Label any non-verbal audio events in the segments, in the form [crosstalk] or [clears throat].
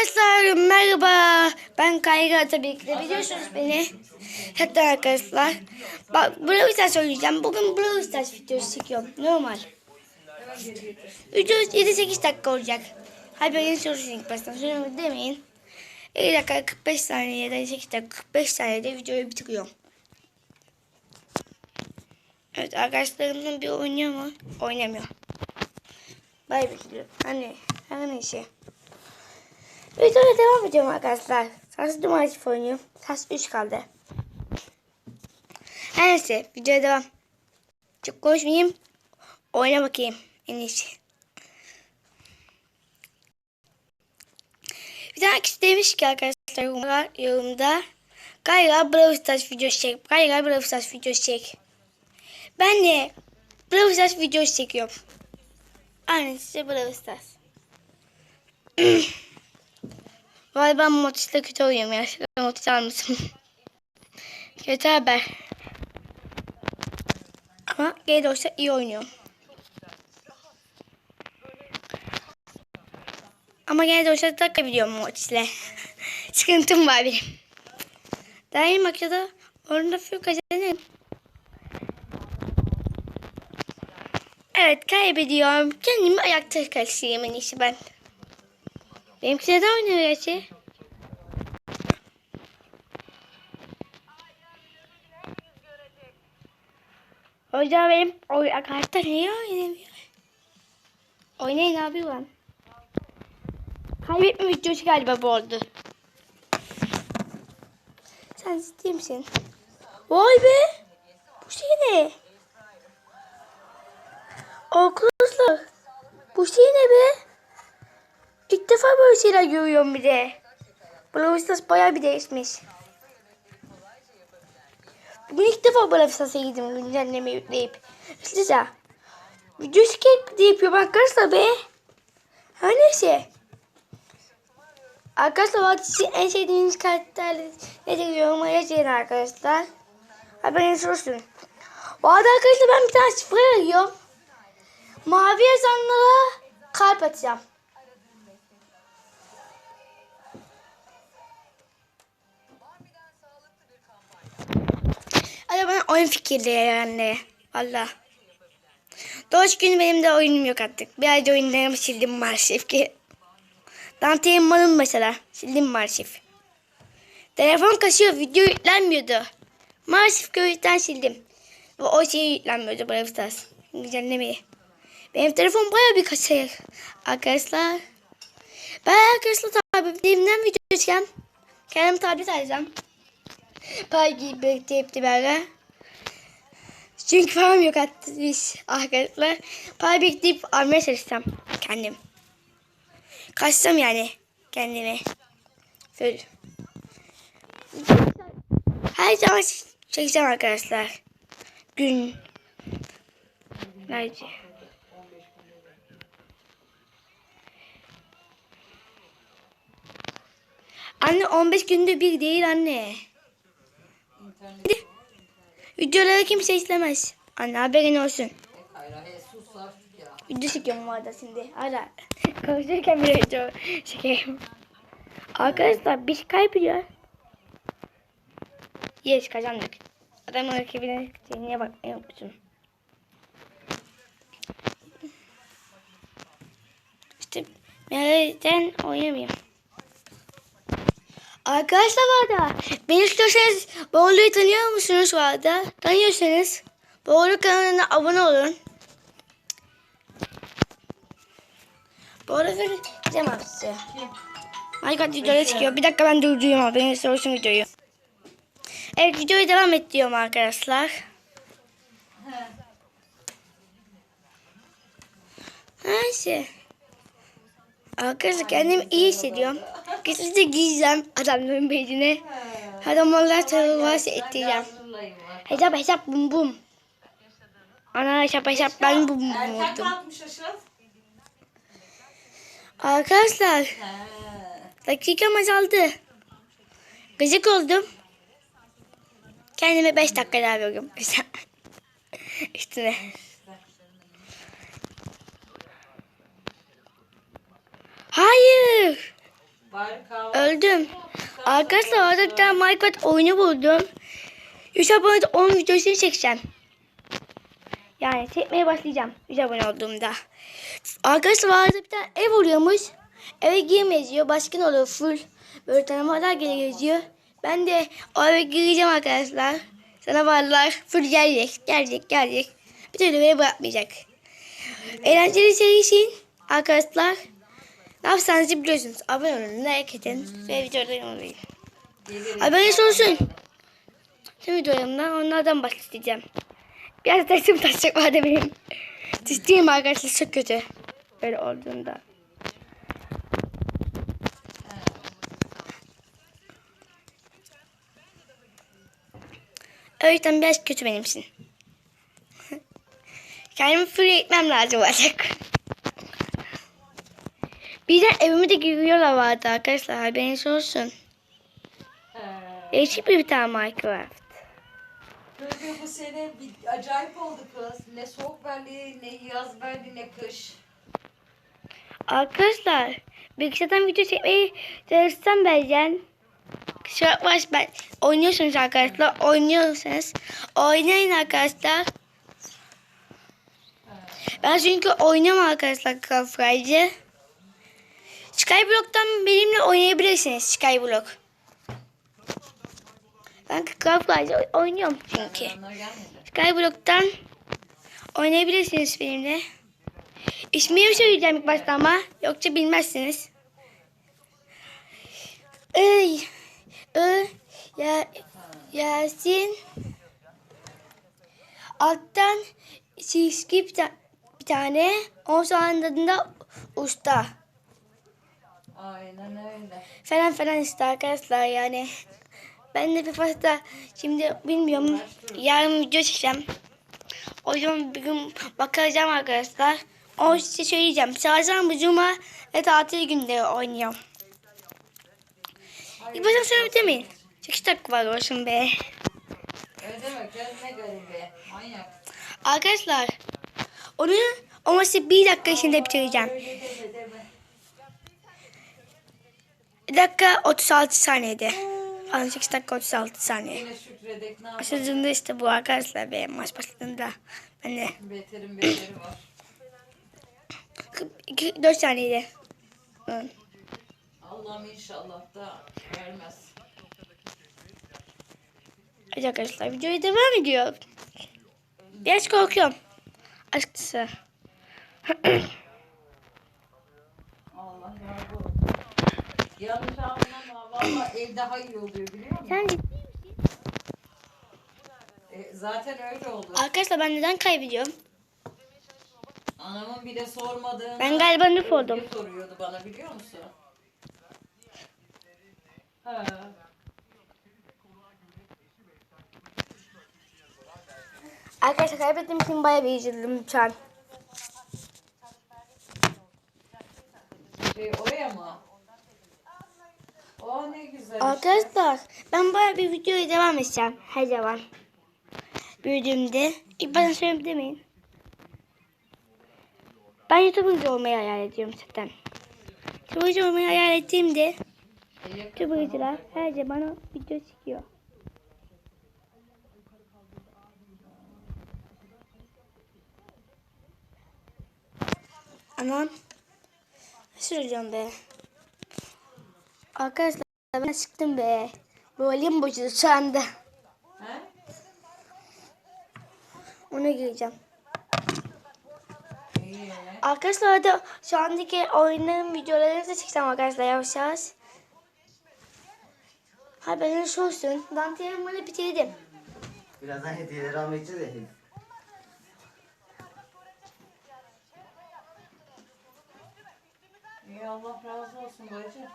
Arkadaşlar merhaba. Ben Kayra tabii ki de biliyorsunuz beni. Hatta arkadaşlar. Bak Brawl Stars söyleyeceğim. Bugün Brawl Stars videosu çekiyorum. Normal. Video 7-8 dakika olacak. Haberiniz olsun ilk baştan. Sonra demeyin. 50 dakika 45 saniyede 8 dakika 45 saniyede videoyu bitiriyorum. Evet arkadaşlarımla bir oynuyor mu? Oynamıyor. Bay bekliyor. Hani her neyse. Videoya devam ediyorum arkadaşlar. Sas numarası oynuyorum. Sas 3 kaldı. Her neyse videoya devam. Çok konuşmayayım. Oyna bakayım en iyisi. Bir tane kişi demiş ki arkadaşlar yorumda, Galiba Brawl Stars videosu çek. Galiba Brawl Stars videosu çek. Ben de Brawl Stars videosu çekiyorum. Aynen size Brawl Stars. [clears throat] Vay ben Motis'te kötü oynuyorum ya. Şöyle Motis almışım. kötü haber. Ama geri olsa iyi oynuyorum. Ama gene de olsa takabiliyorum Motis'le. [laughs] Sıkıntım var benim. Daha iyi makyada orada full kazanırım. Evet kaybediyorum. Kendimi ayakta karşılayayım en iyisi ben. Benimki neden oynuyor gerçi? Hocam benim oy arkadaşlar niye oynamıyor? Oynayın abi lan. Kaybetme videosu galiba bu oldu. Sen ciddi misin? Vay be! Bu şey ne? Arkadaşlar bu şey ne be? İlk defa böyle şeyler görüyorum bir de. Brawl Stars bayağı bir değişmiş. Bugün ilk defa Brawl Stars'a girdim güncelleme yükleyip. Hızlıca. Video skip de yapıyorum arkadaşlar be. Her neyse. Arkadaşlar sizin en sevdiğiniz karakterleri nedir yoruma yazın arkadaşlar. Haberiniz olsun. Bu arada arkadaşlar ben bir tane şifre arıyorum. Mavi yazanlara kalp atacağım. Oyun fikirleri yani. Valla. Doğuş günü benim de oyunum yok artık. Bir ayda oyunlarımı sildim maalesef ki. Dante'nin malım mesela. Sildim maalesef. Telefon kasıyor. Video yüklenmiyordu. Maalesef ki o yüzden sildim. Ve o şey yüklenmiyordu Brawl Stars. Güzellemeyi. Benim telefon baya bir kasıyor. Arkadaşlar. Ben arkadaşlar tabletimden video çekeceğim. Kendim tablet alacağım. Pay gibi birlikte hepti böyle. Çünkü param yok biz arkadaşlar. Para biriktirip almaya çalışacağım kendim. Kaçsam yani kendime. Şöyle. Her zaman çekeceğim arkadaşlar. Gün. Nerede? Anne 15 günde bir değil anne. Videoları kimse izlemez. Anne haberin olsun. Video çekiyorum bu arada şimdi. Ara. [laughs] Konuşurken bile video çekeyim. Arkadaşlar biz kaybediyor. Yes kazandık. Adamın rakibine niye bakmayı unuttum. İşte nereden oynamıyorum. Arkadaşlar var da beni istiyorsanız Boğulu'yu tanıyor musunuz var da? Tanıyorsanız Boğulu kanalına abone olun. Boğulu vereceğim abi size. Minecraft videoya çıkıyor. Bir dakika ben durduruyorum abi. Beni sorsun videoyu. Evet videoyu devam et diyorum arkadaşlar. Neyse. Arkadaşlar kendimi iyi hissediyorum. Kesinlikle giyeceğim adamların beynine. Adamlar terörü ettireceğim. Hesap hesap bum bum. Ana hesap hesap ben bum bum oldum. Arkadaşlar dakikam azaldı. Gıcık oldum. Kendime 5 dakika daha veriyorum. [laughs] Üstüne. Hayır. Öldüm. Arkadaşlar orada bir tane Minecraft oyunu buldum. 3 abone 10 videosunu çekeceğim. Yani çekmeye başlayacağım 3 abone olduğumda. Arkadaşlar orada bir tane ev oluyormuş. Eve girmeyiz diyor. Başkan oluyor full. Böyle tanımalar gerekiyor. Ben de o eve gireceğim arkadaşlar. Sana varlar full gelecek. Gelecek gelecek. Bir türlü beni bırakmayacak. Eğlenceli seri için arkadaşlar ne yapsanız biliyorsunuz. Abone olun, like edin ve videoları. Gelirim. Haberiniz olsun. Tüm videolarımdan onlardan başlayacağım. Biraz taşım taşacak vardı benim. Ciddiyim arkadaşlar çok kötü. Böyle olduğunda. O yüzden biraz kötü benim için. [laughs] Kendimi free etmem lazım artık. Bir de evime de giriyorlar vardı arkadaşlar haberiniz olsun. He. Değişik bir tane Minecraft. Böyle bu sene bir acayip oldu kız. Ne soğuk verdi, ne yaz verdi, ne kış. Arkadaşlar bilgisayardan video çekmeyi çalışsam ben Şöyle baş ben oynuyorsunuz arkadaşlar oynuyorsanız oynayın arkadaşlar. Ben çünkü oynuyorum arkadaşlar Ride'ı. Skyblock'tan benimle oynayabilirsiniz Skyblock. Ben Ride'ı oynuyorum çünkü. Skyblock'tan oynayabilirsiniz benimle. İsmini söyleyeceğim ilk başta ama yoksa bilmezsiniz. Ey, Ö, ya, Yasin. Alttan çizgi bir, ta- bir tane. O sonunda usta. Aynen öyle. Falan falan işte arkadaşlar yani. Ben de bir fazla şimdi bilmiyorum. Yarın video çekeceğim. O yüzden bir gün bakacağım arkadaşlar. O size söyleyeceğim. Çarşamba, cuma ve tatil günleri oynuyorum. İlk başta söyle demeyin. 8 dakika var olsun be. Öyle demek canım ne garibi. Manyak. Arkadaşlar onu o maçı bir dakika içinde bitireceğim. Öyle deme deme. Bir dakika 36 saniyede. Pardon 8 dakika 36 saniye. Yine şükredek ne yapalım. İşte bu arkadaşlar be maç başladığında. Ben de Beterin beteri var. 4 saniyede. Hı. Allah'ım inşallah da vermez. Evet arkadaşlar videoya devam ediyor. Biraz korkuyorum. Açıkçası. [clears throat] Allah olsun. Yanlış anlama. Valla [clears throat] ev daha iyi oluyor biliyor musun? Sen E, zaten öyle oldu. Arkadaşlar ben neden kaybediyorum? Anamın bile sormadığını Ben galiba noob oldum. Soruyordu bana biliyor musun? Ha. Arkadaşlar kaybettiğim için bayağı bir üzüldüm şu an. Şey oraya mı? O ne güzel. işte. Arkadaşlar ben bayağı bir videoya devam edeceğim her zaman. Büyüdüğümde. İlk bana söyleyeyim demeyin. Ben YouTuber olmayı hayal ediyorum zaten. YouTuber olmayı hayal ettiğimde yakın YouTuber'cılar her zaman video çekiyor. Anam. Ne söyleyeceğim be? Arkadaşlar ben çıktım be. Boğalayım bozuldu şu anda. He? Ona gireceğim. İyi. Arkadaşlar da şu andaki oyunların videolarını da çekeceğim arkadaşlar yavaş yavaş. Haberiniz olsun. Dantelimi bunu bitirdim. Birazdan hediyeleri almak için de İyi Allah razı olsun bacı.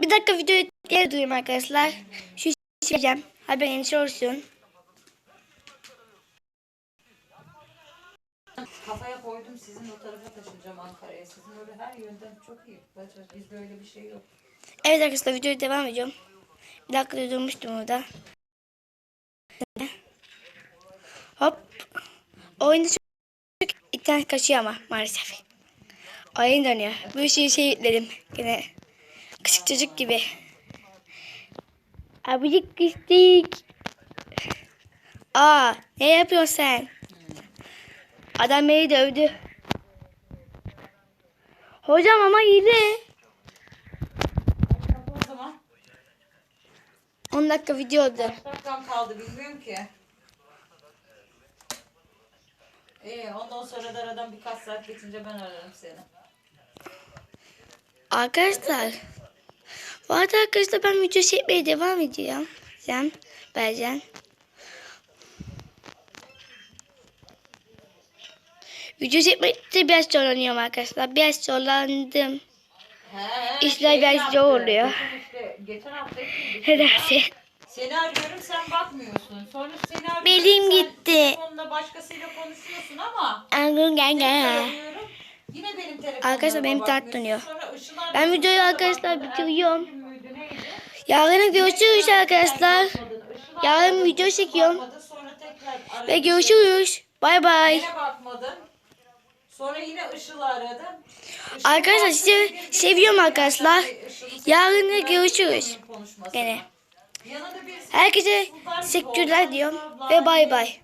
Bir dakika videoyu diye duyayım arkadaşlar. Şu çekeceğim. Haberiniz olsun. Kafaya koydum sizin o tarafa taşınacağım Ankara'ya. Sizin öyle her yönden çok iyi. Bizde öyle bir şey yok. Evet arkadaşlar videoya devam ediyorum. Bir dakika durmuştum orada. Hop. Oyunda çok internet kaçıyor ama maalesef. Oyun dönüyor. Bir sürü şey yükledim. Yine küçük çocuk gibi. Abicik küçük. Aa ne yapıyorsun sen? Adam beni dövdü. Hocam ama zaman. 10 dakika video oldu. Kaç dakikam kaldı bilmiyorum ki. İyi ondan sonra da aradan birkaç saat geçince ben ararım seni. Arkadaşlar. Bu arada arkadaşlar ben video çekmeye devam ediyorum. Sen, Bercan. Video çekmekte biraz zorlanıyorum arkadaşlar. Biraz zorlandım. He, İşler şey biraz zor oluyor. Işte, geçen hafta gittik. Nedense. Seni arıyorum sen bakmıyorsun. Sonra seni arıyorum Belim sen gitti. telefonla başkasıyla konuşuyorsun ama Angun gel gel. Yine benim Arkadaşlar benim tat dönüyor. Ben videoyu arkadaşlar bitiriyorum. Yarın görüşürüz arkadaşlar. Yarın video çekiyorum. Ve görüşürüz. Bay bay. Sonra yine Işıl'ı aradın. Işıl Arkadaşlar sizi seviyorum arkadaşlar. Yarın görüşürüz. Gene. Herkese teşekkürler diyorum ve bay bay.